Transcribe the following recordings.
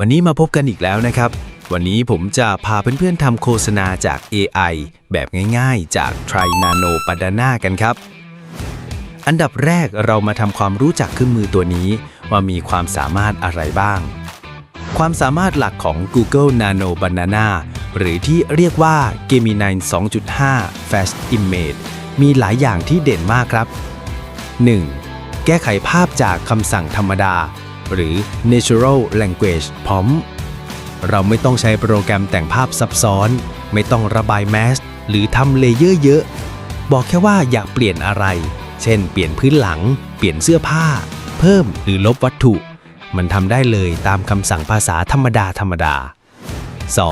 วันนี้มาพบกันอีกแล้วนะครับ วันนี้ผมจะพาเพื่อนๆทำโฆษณาจาก AI แบบง่ายๆ จาก Tri Nano p a d a n a กันครับ อันดับแรกเรามาทำความรู้จักเครื่องมือตัวนี้ ว่ามีความสามารถอะไรบ้าง ความสามารถหลักของ Google Nano Banana หรือที่เรียกว่า Gemini 2.5 Fast Image มีหลายอย่างที่เด่นมากครับ 1. แก้ไขภาพจากคำสั่งธรรมดา หรือ Natural Language Prompt เราไม่ต้องใช้โปรแกรมแต่งภาพซับซ้อน ไม่ต้องระบายแมสหรือทำเลเยอร์เยอะ บอกแค่ว่าอยากเปลี่ยนอะไร เช่น เปลี่ยนพื้นหลัง เปลี่ยนเสื้อผ้า เพิ่มหรือลบวัตถุ มันทำได้เลยตามคำสั่งภาษาธรรมดาธรรมดา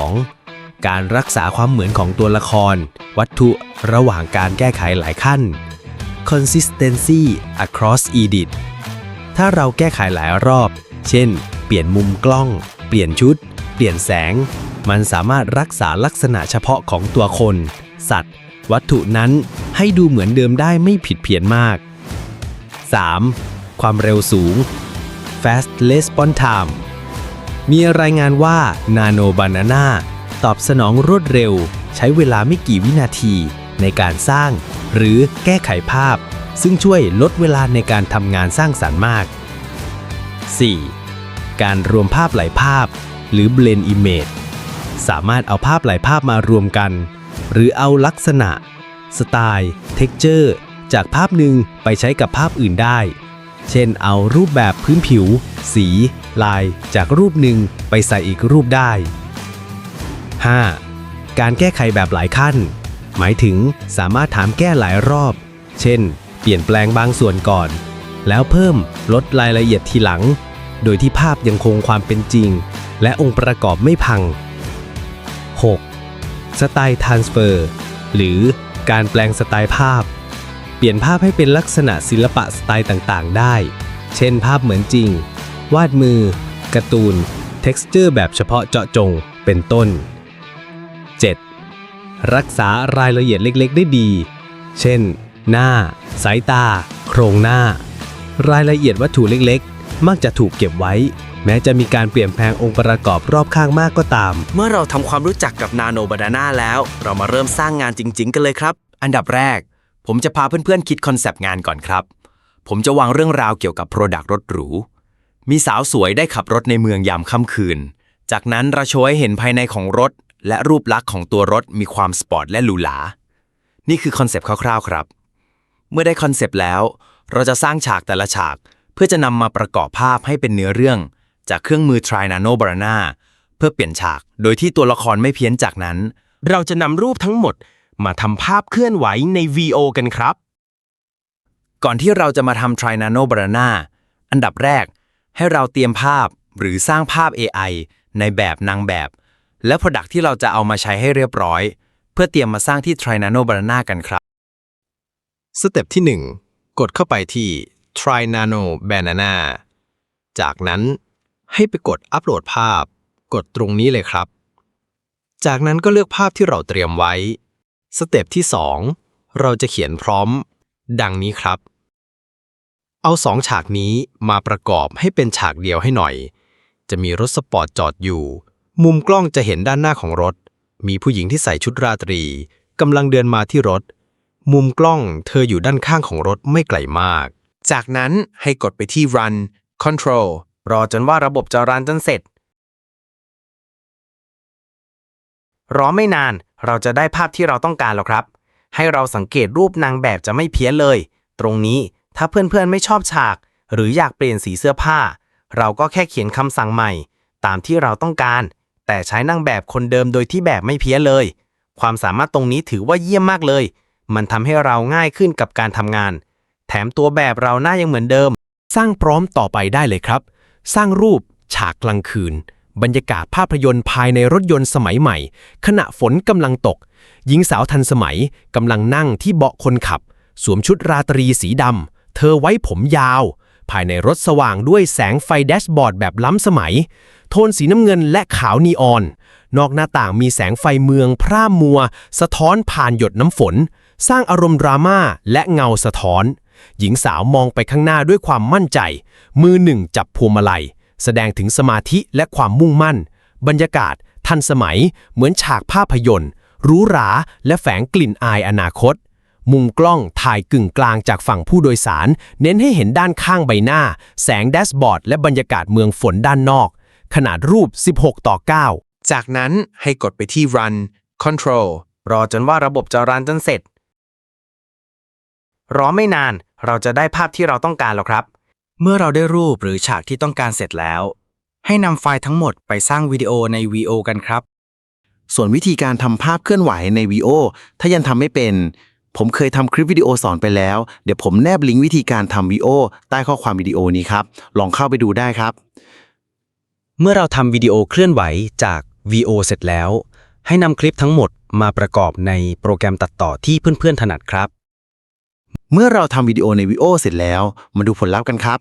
2. การรักษาความเหมือนของตัวละคร วัตถุระหว่างการแก้ไขหลายขั้น consistency across edit ถ้าเราแก้ไขหลายรอบ เช่น เปลี่ยนมุมกล้อง เปลี่ยนชุด เปลี่ยนแสง มันสามารถรักษาลักษณะเฉพาะของตัวคน สัตว์ วัตถุนั้นให้ดูเหมือนเดิมได้ไม่ผิดเพี้ยนมาก 3. ความเร็วสูง fast response time มีรายงานว่า Nano Banana ตอบสนองรวดเร็ว ใช้เวลาไม่กี่วินาที ในการสร้าง หรือแก้ไขภาพ ซึ่งช่วยลดเวลาในการทำงานสร้างสรรค์มาก 4. การรวมภาพหลายภาพ หรือ Blend Image สามารถเอาภาพหลายภาพมารวมกัน หรือเอาลักษณะ สไตล์ Texture จากภาพหนึ่งไปใช้กับภาพอื่นได้ เช่นเอารูปแบบพื้นผิว สี ลาย จากรูปหนึ่งไปใส่อีกรูปได้ 5. การแก้ไขแบบหลายขั้น หมายถึงสามารถถามแก้หลายรอบ เช่น เปลี่ยนแปลงบางส่วนก่อน แล้วเพิ่มลดรายละเอียดทีหลัง โดยที่ภาพยังคงความเป็นจริง และองค์ประกอบไม่พัง 6. สไตล์ transfer หรือการแปลงสไตล์ภาพ เปลี่ยนภาพให้เป็นลักษณะศิลปะสไตล์ต่างๆ ได้ เช่น ภาพเหมือนจริง วาดมือการ์ตูน texture แบบเฉพาะเจาะจง เป็นต้น รักษารายละเอียดเล็กๆ ได้ดี เช่น หน้า สายตา โครงหน้า รายละเอียดวัตถุเล็กๆ มักจะถูกเก็บไว้ แม้จะมีการเปลี่ยนแปลงองค์ประกอบรอบข้างมากก็ตาม เมื่อเราทำความรู้จักกับ Nano Banana แล้ว เรามาเริ่มสร้างงานจริง ๆ กันเลยครับ อันดับแรก ผมจะพาเพื่อนๆคิดคอนเซปต์งานก่อนครับ ผมจะวางเรื่องราวเกี่ยวกับ Product รถหรูมีสาวสวยได้ขับรถในเมืองยามค่ำคืน จากนั้นเราโชว์ให้เห็นภายในของรถ และรูปลักษณ์ของตัวรถมีความสปอร์ตและหรูหรา นี่คือคอนเซปต์คร่าวๆครับ เมื่อได้คอนเซปต์แล้ว เราจะสร้างฉากแต่ละฉาก เพื่อจะนำมาประกอบภาพให้เป็นเนื้อเรื่อง จากเครื่องมือ Tri Nano b a r a n a เพื่อเปลี่ยนฉาก โดยที่ตัวละครไม่เพี้ยนจากนั้น เราจะนำรูปทั้งหมด มาทำภาพเคลื่อนไหวใน VO กันครับ ก่อนที่เราจะมาทำ Tri Nano b a r a n a อันดับแรก ให้เราเตรียมภาพหรือสร้างภาพ AI ในแบบนางแบบ และ Product ที่เราจะเอามาใช้ให้เรียบร้อย เพื่อเตรียมมาสร้างที่ Tri Nano b a r a n a กันครับสเต็ปที่ 1 กดเข้าไปที่ Try Nano Banana จากนั้นให้ไปกดอัปโหลดภาพ กดตรงนี้เลยครับ จากนั้นก็เลือกภาพที่เราเตรียมไว้ สเต็ปที่ 2 เราจะเขียนพร้อม ดังนี้ครับ เอาสองฉากนี้มาประกอบให้เป็นฉากเดียวให้หน่อย จะมีรถสปอร์ตจอดอยู่ มุมกล้องจะเห็นด้านหน้าของรถ มีผู้หญิงที่ใส่ชุดราตรีกำลังเดินมาที่รถ มุมกล้องเธออยู่ด้านข้างของรถไม่ไกลมาก จากนั้นให้กดไปที่ Run Control รอจนว่าระบบจะรันจนเสร็จ รอไม่นานเราจะได้ภาพที่เราต้องการแล้วครับ ให้เราสังเกตรูปนางแบบจะไม่เพี้ยนเลย ตรงนี้ถ้าเพื่อนๆไม่ชอบฉาก หรืออยากเปลี่ยนสีเสื้อผ้า เราก็แค่เขียนคำสั่งใหม่ ตามที่เราต้องการ แต่ใช้นางแบบคนเดิมโดยที่แบบไม่เพี้ยเลย ความสามารถตรงนี้ถือว่าเยี่ยมมากเลย มันทำให้เราง่ายขึ้นกับการทำงาน แถมตัวแบบเราหน้ายังเหมือนเดิม สร้างพร้อมต่อไปได้เลยครับ สร้างรูปฉากกลางคืน บรรยากาศภาพยนตร์ภายในรถยนต์สมัยใหม่ ขณะฝนกำลังตก หญิงสาวทันสมัยกำลังนั่งที่เบาะคนขับ สวมชุดราตรีสีดำเธอไว้ผมยาว ภายในรถสว่างด้วยแสงไฟแดชบอร์ดแบบล้ำสมัย โทนสีน้ำเงินและขาวนีออน นอกหน้าต่างมีแสงไฟเมืองพร่ามัว สะท้อนผ่านหยดน้ำฝน สร้างอารมณ์ดราม่าและเงาสะท้อน หญิงสาวมองไปข้างหน้าด้วยความมั่นใจ มือหนึ่งจับพวงมาลัย แสดงถึงสมาธิและความมุ่งมั่น บรรยากาศ ทันสมัย เหมือนฉากภาพยนตร์หรูหราและแฝงกลิ่นอายอนาคต มุมกล้องถ่ายกึ่งกลางจากฝั่งผู้โดยสาร เน้นให้เห็นด้านข้างใบหน้า แสงแดชบอร์ด และบรรยากาศเมืองฝนด้านนอก ขนาดรูป 16 ต่อ 9 จากนั้นให้กดไปที่ Run Control รอจนว่าระบบจะรันจนเสร็จ รอไม่นานเราจะได้ภาพที่เราต้องการแล้วครับ เมื่อเราได้รูปหรือฉากที่ต้องการเสร็จแล้ว ให้นำไฟล์ทั้งหมดไปสร้างวิดีโอใน VO กันครับ ส่วนวิธีการทำภาพเคลื่อนไหวใน VO ถ้ายังทำไม่เป็น ผมเคยทำคลิปวิดีโอสอนไปแล้ว เดี๋ยวผมแนบลิงก์วิธีการทำ VO ใต้ข้อความวิดีโอนี้ครับ ลองเข้าไปดูได้ครับ เมื่อเราทำวิดีโอเคลื่อนไหวจาก VO เสร็จแล้ว ให้นำคลิปทั้งหมดมาประกอบในโปรแกรมตัดต่อที่เพื่อนๆถนัดครับ เมื่อเราทำวิดีโอใน VO เสร็จแล้ว มาดูผลลัพธ์กันครับ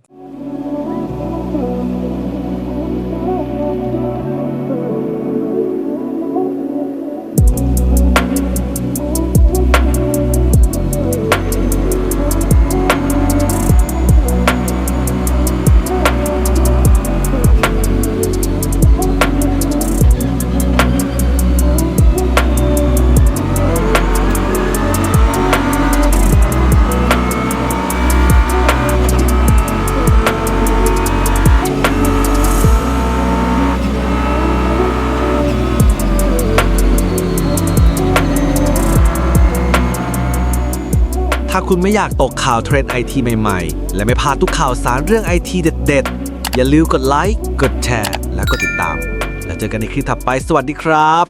ถ้าคุณไม่อยากตกข่าวเทรนด์ไอทีใหม่ๆ และไม่พลาดทุกข่าวสารเรื่องไอทีเด็ดๆ อย่าลืมกดไลค์ กดแชร์ และกดติดตาม แล้วเจอกันในคลิปถัดไป สวัสดีครับ